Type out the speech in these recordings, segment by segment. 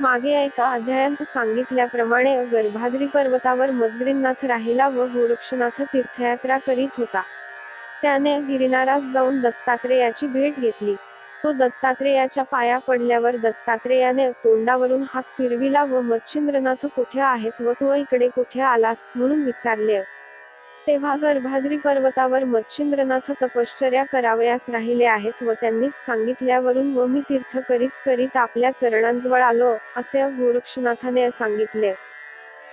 मागे एका अध्यायात सांगितल्याप्रमाणे गर्भाद्री पर्वतावर मजगरीनाथ राहिला व गोरक्षनाथ तीर्थयात्रा करीत होता. त्याने गिरिनारास जाऊन दत्तात्रेयाची भेट घेतली. तो दत्तात्रेयाच्या पाया पडल्यावर दत्तात्रेयाने तोंडावरून हात फिरविला व मच्छिंद्रनाथ कुठे आहेत व तो इकडे कुठे आलास म्हणून विचारले. तेव्हा गर्भाद्री पर्वतावर मच्छिंद्रनाथ तपश्चर्या करावयास राहिले आहेत व त्यांनीच सांगितल्यावरून व मी तीर्थ करीत करीत आपल्या चरणांजवळ आलो असे गोरक्षनाथाने सांगितले.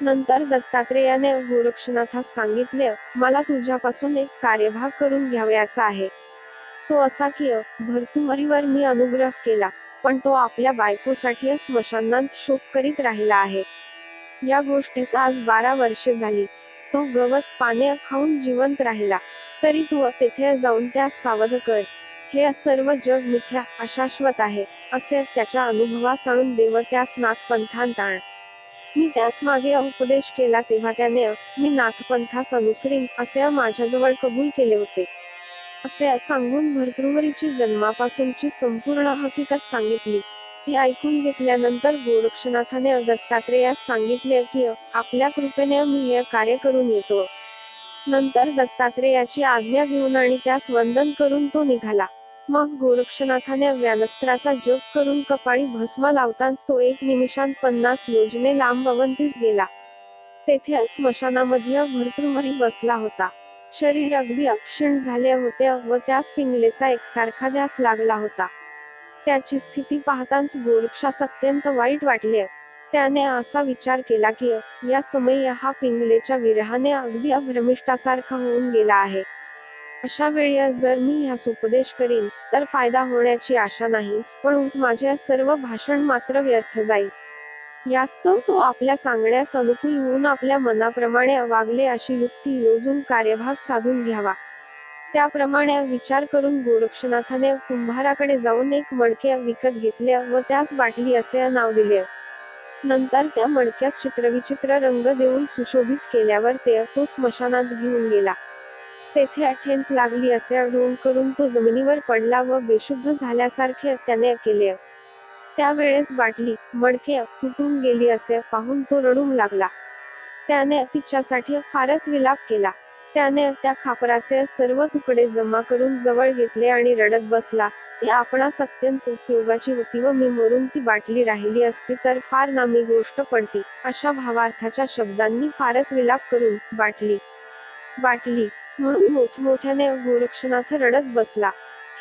नंतर दत्तात्रेयाने गोरक्षनाथास सांगितले मला तुझ्यापासून एक कार्यभाग करून घ्यावयाचा आहे. तो असा की भरतुहरीवर मी अनुग्रह केला पण तो आपल्या बायकोसाठी स्मशानात शोक करीत राहिला आहे. या गोष्टीस आज बारा वर्षे झाली. तो गवत पाने खाऊन जिवंत राहिला. तरी तू तेथे जाऊन त्यास सावध कर. हे सर्व जग मिथ्या अशाश्वत आहे असे त्याच्या अनुभवास आणून देव त्यास नाथपंथांत आण. मी त्यास मागे उपदेश केला तेव्हा त्याने मी नाथपंथास अनुसरीन असे माझ्याजवळ कबूल केले होते. असे सांगून भरतृहरीची जन्मापासूनची संपूर्ण हकीकत सांगितली. हे ऐकून घेतल्यानंतर गोरक्षनाथाने दत्तात्रेयास सांगितले की आपल्या कृपेने मी हे कार्य करून येतो. नंतर दत्तात्रेयाची आज्ञा घेऊन आणि त्यास वंदन करून तो निघाला. मग गोरक्षनाथाने व्यानस्त्राचा जप करून कपाळी भस्म लावताच तो एक निमिषांत पन्नास योजने लांब अवंतीस गेला. तेथे स्मशानामध्ये भरतृहरी बसला होता. शरीर अगदी अक्षीण झाले होते व त्यास पिंगलेचा एकसारखा ध्यास लागला होता. त्याची स्थिती पाहताच गोरक्षास अत्यंत वाईट वाटले. त्याने असा विचार केला की या समयी हा पिंगलेच्या विरहाने अगदी अभ्रमिष्टासारखा होऊन गेला आहे. अशा वेळी जर मी ह्यास उपदेश करीन तर फायदा होण्याची आशा नाहीच पण माझे सर्व भाषण मात्र व्यर्थ जाईल. यास्तव तो आपल्या सांगण्यास अनुकूल होऊन आपल्या मनाप्रमाणे वागले अशी युक्ती योजून कार्यभाग साधून घ्यावा. त्याप्रमाणे विचार करून गोरक्षनाथाने कुंभाराकडे जाऊन एक मडके विकत घेतले व त्यास बाटली असे नाव दिले. नंतर त्या मडक्यास चित्रविचित्र रंग देऊन सुशोभित केल्यावर ते तो स्मशानात घेऊन गेला. तेथे अठेंच लागली असे आढळून करून तो जमिनीवर पडला व बेशुद्ध झाल्यासारखे त्याने केले. त्यावेळेस बाटली मडके फुटून गेली असे पाहून तो रडून लागला. त्याने तिच्यासाठी फारच विलाप केला. त्याने त्या खापराचे सर्व तुकडे जमा करून जवळ घेतले आणि रडत बसला. ती आपणास अत्यंत उपयोगाची होती व मी मरून ती बाटली राहिली असती तर फार नामी गोष्ट पडती अशा भावार्थाच्या शब्दांनी फारच विलाप करून बाटली बाटली म्हणून मोठमोठ्याने गोरक्षनाथ रडत बसला.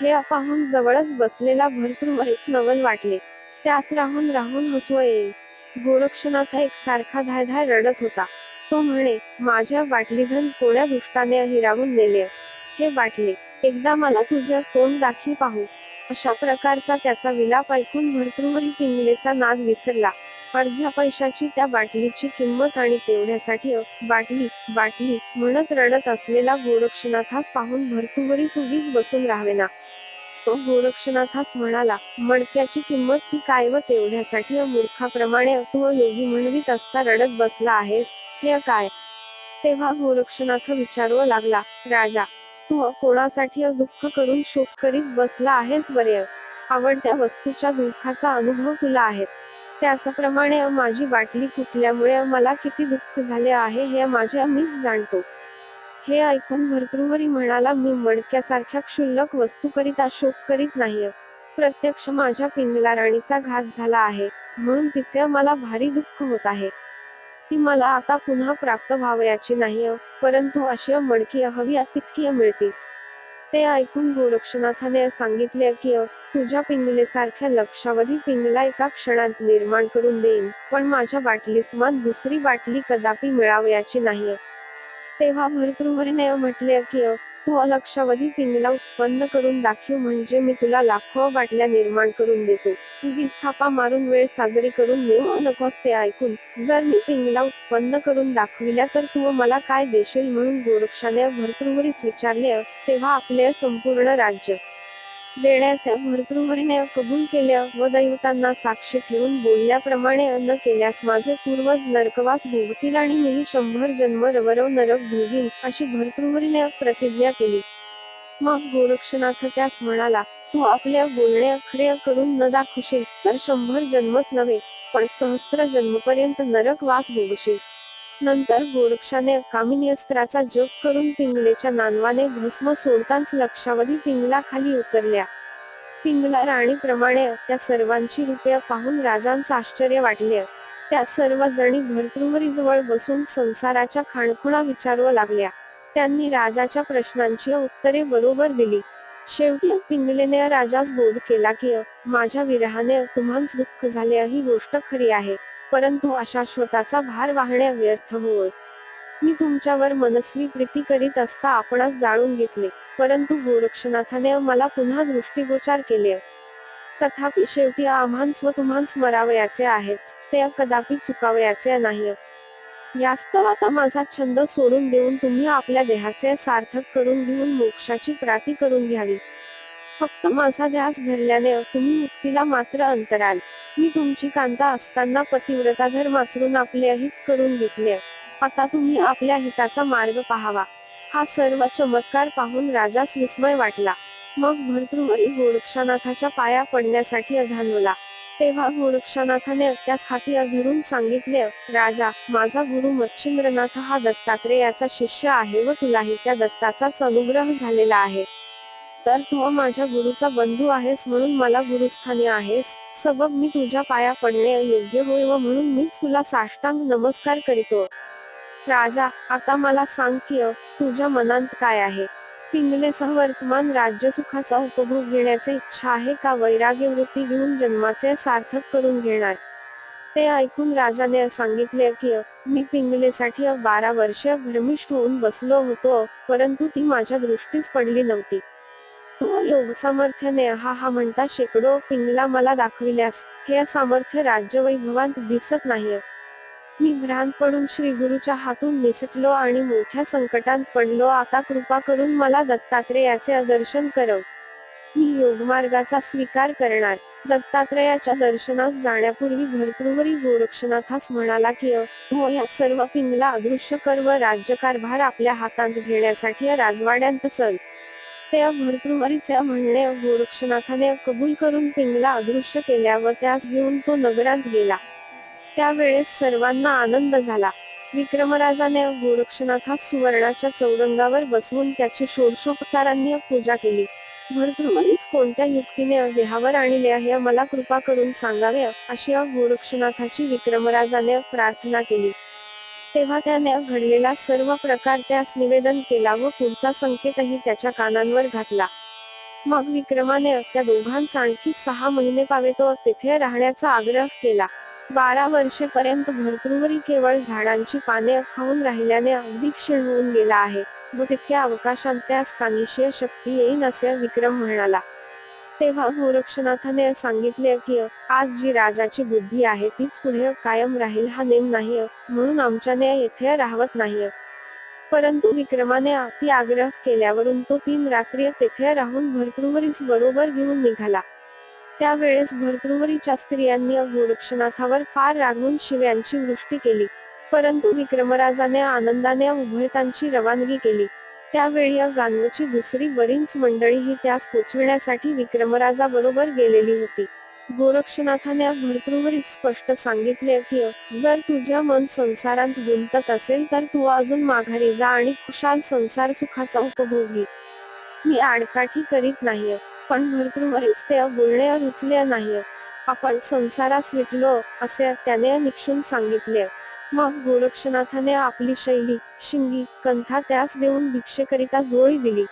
हे पाहून जवळच बसलेला भरपूरच नवल वाटले. त्यास राहून राहून हसू येईल. गोरक्षनाथ एक सारखा धाय धाय रडत होता. तो म्हणे माझ्या बाटलीधन कोण्या दुष्टाने हिरावून नेले? हे बाटले एकदा मला तुझ्या तोंड दाखी पाहू. अशा प्रकारचा त्याचा विलाप ऐकून भरतृहरी पिंगलेचा नाद विसरला. अर्ध्या पैशाची त्या बाटलीची किंमत आणि तेवढ्यासाठी बाटली बाटली म्हणत रडत असलेला गोरक्षनाथास पाहून भरतुवरी उगीच बसून राहावेना. तो गोरक्षनाथास म्हणाला मडक्याची किंमत ती काय व तेवढ्यासाठी मूर्खाप्रमाणे तू योगी म्हणवीत असता रडत बसला आहेस हे काय? तेव्हा गोरक्षनाथ विचारवं लागला राजा तू कोणासाठी दुःख करून शोक करीत बसला आहेस बरे? आवडत्या वस्तूच्या दुःखाचा अनुभव तुला आहेच. त्याचप्रमाणे माझी बाटली फुटल्यामुळे मला किती दुःख झाले आहे हे माझे मीच जाणतो. हे ऐकून भर्तृहरी म्हणाला मी मडक्यासारख्या क्षुल्लक वस्तू करीत शोक करीत नाही प्रत्यक्ष माझ्या पिंगला राणीचा घात झाला आहे म्हणून तिचे मला भारी दुःख होत आहे. ती मला आता पुन्हा प्राप्त व्हावयाची नाही परंतु अशी मडकी हवी तितकी मिळते ते ऐकून गोरक्षनाथाने सांगितले की तुझ्या पिंगलेसारख्या लक्षावधी पिंगला एका क्षणात निर्माण करून देईन पण माझ्या बाटलीसमान दुसरी बाटली कदापि मिळावयाची नाही तेव्हा भरतृहरीने म्हटले की तू अलक्षावधी पिंगला उत्पन्न करून दाखव म्हणजे मी तुला लाखो बाटल्या निर्माण करून देतो. उगीच थापा मारून वेळ साजरी करून मिळू नकोस ते ऐकून. जर मी पिंगला उत्पन्न करून दाखविल्या तर तू मला काय देशील म्हणून गोरक्षाने भरतृहरीस विचारले तेव्हा आपले संपूर्ण राज्य देण्याच्या भरपूरने कबूल केल्या व दैवतांना साक्षी ठेवून बोलल्याप्रमाणे अन्न केल्यास माझे पूर्वज नरकवास भोगतील आणि मीही शंभर जन्म रवरव नरक भोगीन अशी भरतृहरीने प्रतिज्ञा केली. मग गोरक्षनाथ त्यास म्हणाला तू आपल्या बोलणे खरे करून न दाखवशील तर शंभर जन्मच नव्हे पण सहस्त्र जन्मपर्यंत नरक वास भोगशील. नंतर गोरक्षाने कामिनी अस्त्राचा जप करून पिंगलेच्या नानवाने भस्म सोडताच लक्षावधी पिंगला खाली उतरल्या. पिंगला राणीप्रमाणे त्या सर्वांची रूपे पाहून राजांचं आश्चर्य वाटले. त्या सर्व जणी भरतृहरीजवळ बसून संसाराच्या खाणखुणा विचारू लागल्या. त्यांनी राजाच्या प्रश्नांची उत्तरे बरोबर दिली. शेवटी पिंगलेने राजास बोध केला की माझ्या विरहाने तुम्हांच दुःख झाले ही गोष्ट खरी आहे. परंतु अशा श्रोताचा भार वाहणे व्यर्थ होय मी तुमच्यावर मनस्वी प्रीती करीत असता आपणास जाळून घेतले परंतु गोरक्षनाथाने मला पुन्हा दृष्टीगोचार केले. तथापि शेवटी आम्हांस व तुम्हांस मरावयाचे आहेच ते कदापि चुकावयाचे नाही. यास्तव आता माझा छंद सोडून देऊन तुम्ही आपल्या देहाचे सार्थक करून घेऊन मोक्षाची प्राप्ती करून घ्यावी. फक्त माझा ध्यास धरल्याने तुम्ही मुक्तीला मात्र अंतराल. मी तुमची कांता असताना पतिव्रता धर्म आचरून आपले हित करून घेतले. आता तुम्ही आपल्या हिताचा मार्ग पाहावा. हा सर्व चमत्कार पाहून राजास विस्मय वाटला. मग भरतृहरी गोरक्षनाथाच्या पाया पडण्यासाठी अधानवला. तेव्हा गोरक्षनाथाने त्यास हाती अधरून सांगितले राजा माझा गुरु मच्छिंद्रनाथ हा दत्तात्रेयाचा शिष्य आहे व तुलाही त्या दत्ताचाच अनुग्रह झालेला आहे. तर तू माझ्या गुरुचा बंधू आहेस म्हणून मला गुरुस्थानी आहेस. सबब मी तुझ्या पाया पडणे योग्य होय व म्हणून मीच तुला साष्टांग नमस्कार करीतो. राजा आता मला सांग की तुझ्या मनात काय आहे? पिंगलेसह वर्तमान राज्य सुखाचा उपभोग घेण्याची इच्छा आहे का? वैराग्य वृत्ती घेऊन जन्माचे सार्थक करून घेणार. ते ऐकून राजाने सांगितले की मी पिंगलेसाठी बारा वर्ष भ्रमिष्ठ होऊन बसलो होतो परंतु ती माझ्या दृष्टीस पडली नव्हती. तू योग हा हा म्हणता शेकडो पिंगला मला दाखविल्यास हे सामर्थ्य राज्य वैभवांत दिसत नाही मी भ्रांत पडून श्री गुरुच्या हातून निसटलो आणि मोठ्या संकटात पडलो. आता कृपा करून मला दत्तात्रेयाचे दर्शन करव. मी योगमार्गाचा स्वीकार करणार. दत्तात्रेयाच्या दर्शनास जाण्यापूर्वी भरपूरवरी गोरक्षनाथास म्हणाला की हो या सर्व पिंगला अदृश्य कर व राज्यकारभार आपल्या हातात घेण्यासाठी राजवाड्यांत चल. त्या भरतृहरीचे म्हणणे गोरक्षनाथाने कबूल करून पिंगला अदृश्य केल्या व त्यास घेऊन तो नगरात गेला. त्यावेळेस सर्वांना आनंद झाला. विक्रमराजाने गोरक्षनाथास सुवर्णाच्या चौरंगावर बसवून त्याची षोडशोपचारांनी पूजा केली. भरतृहरीच कोणत्या युक्तीने देहावर आणले आहे मला कृपा करून सांगावे अशी गोरक्षनाथाची विक्रमराजाने प्रार्थना केली. तेव्हा त्याने घडलेला सर्व प्रकार त्यास निवेदन केला व पुढचा संकेतही त्याच्या कानांवर घातला. मग विक्रमाने त्या दोघांस आणखी सहा महिने पावेतो तेथे राहण्याचा आग्रह केला. बारा वर्षेपर्यंत भरतृवरी केवळ झाडांची पाने खाऊन राहिल्याने अगदी क्षीण होऊन गेला आहे. व तितक्या अवकाशात त्यास कानिशीय शक्ती येईन असे विक्रम म्हणाला. तेव्हा गोरक्षनाथाने सांगितले की आज जी राजाची बुद्धी आहे तीच पुढे कायम राहील हा नेम नाही म्हणून आमच्याने येथे राहवत नाही. परंतु विक्रमाने अति आग्रह केल्यावरून तो तीन रात्री तेथे राहून भरतृवरीस बरोबर घेऊन निघाला. त्यावेळेस भरतृवरीच्या स्त्रियांनी गोरक्षनाथावर फार रागून शिव्यांची वृष्टी केली. परंतु विक्रमराजाने आनंदाने उभयतांची रवानगी केली. त्यावेळी गांगची दुसरी बरीच मंडळी ही त्यास पोचविण्यासाठी विक्रमराजा बरोबर गेलेली होती. गोरक्षनाथाने भरतृहरी स्पष्ट सांगितले की जर तुझ्या मन संसारात गुंतत असेल तर तू अजून माघारी जा आणि खुशाल संसार सुखाचा उपभोग. घे मी आडकाठी करीत नाही पण भरतृहरीच ते बोलणे रुचले नाही आपण संसारास विटलो असे त्याने निक्षून सांगितले. मग गोरक्षनाथाने आपली शैली शिंगी कंथा त्यास देऊन भिक्षेकरिता जोळी दिली.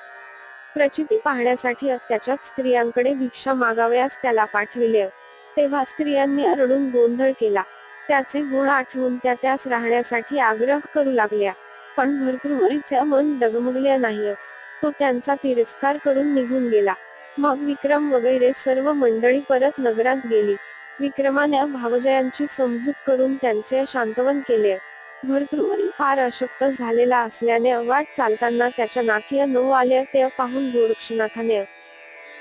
प्रचिती पाहण्यासाठी त्याच्यात स्त्रियांकडे भिक्षा मागावयास त्याला पाठविले. तेव्हा स्त्रियांनी रडून गोंधळ केला. त्याचे गुण आठवून त्या त्यास राहण्यासाठी आग्रह करू लागल्या. पण भरतृहरीचे मन डगमगले नाही. तो त्यांचा तिरस्कार करून निघून गेला. मग विक्रम वगैरे सर्व मंडळी परत नगरात गेली. विक्रमाने भावजयांची समजूत करून त्यांचे शांतवन केले. भरतृहरी फार अशक्त झालेला असल्याने वाट चालताना त्याच्या नाकीय नऊ आले ते पाहून गोरक्षनाथाने.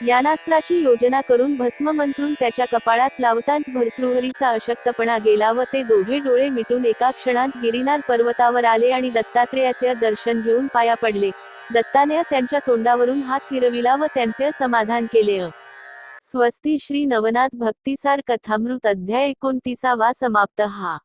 यानास्त्राची योजना करून भस्म मंत्रून त्याच्या कपाळास लावताच भरतृहरीचा अशक्तपणा गेला व ते दोघे डोळे मिटून एका क्षणात गिरिनार पर्वतावर आले आणि दत्तात्रेयाचे दर्शन घेऊन पाया पडले. दत्ताने त्यांच्या तोंडावरून हात फिरविला व त्यांचे समाधान केले. स्वस्ती श्री नवनाथ भक्तिसार कथामृत अध्याय एकोणतीसावा समाप्त हा.